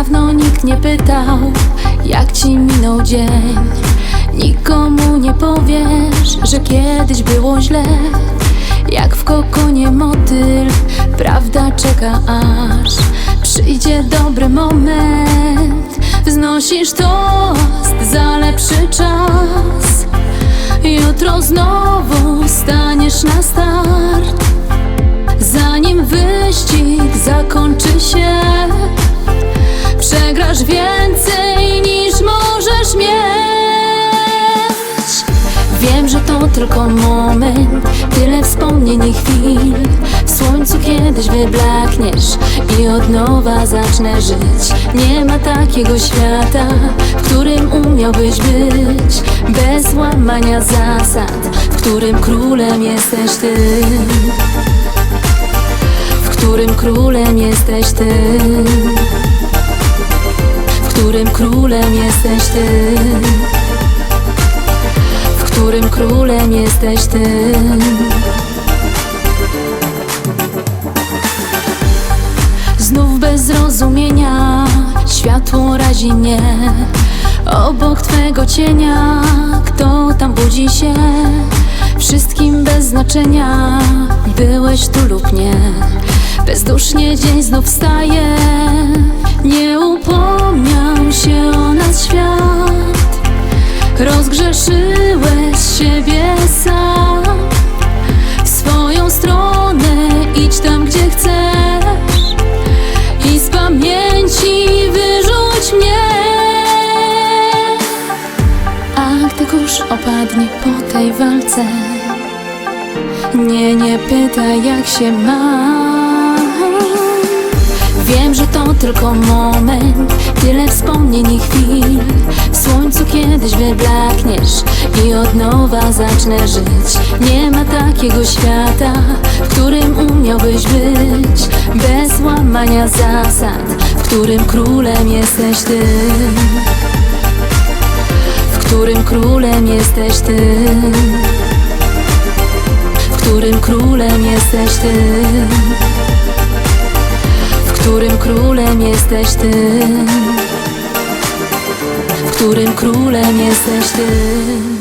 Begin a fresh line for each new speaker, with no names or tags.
Dawno nikt nie pytał, jak ci minął dzień. Nikomu nie powiesz, że kiedyś było źle. Jak w kokonie motyl, prawda czeka aż przyjdzie dobry moment. Wznosisz toast za lepszy czas. Jutro znowu staniesz na start. Zanim wyścig zakończy się, przegrasz więcej niż możesz mieć. Wiem, że to tylko moment, tyle wspomnień i chwil. W słońcu kiedyś wyblakniesz i od nowa zacznę żyć. Nie ma takiego świata, w którym umiałbyś być, bez łamania zasad, w którym królem jesteś ty. W którym królem jesteś ty. Którym królem jesteś ty w którym królem jesteś ty. Znów bez zrozumienia światło razi mnie. Obok twego cienia, kto tam budzi się? Wszystkim bez znaczenia, byłeś tu lub nie. Bezdusznie dzień znów wstaje, nie upomniał Kurz opadnie po tej walce Nie, nie pytaj jak się mam Wiem, że to tylko moment, tyle wspomnień i chwil. W słońcu kiedyś wyblakniesz i od nowa zacznę żyć. Nie ma takiego świata, w którym umiałbyś być, bez łamania zasad, w którym królem jesteś ty. Którym królem jesteś ty. W którym królem jesteś ty w którym królem jesteś ty. W którym królem jesteś ty.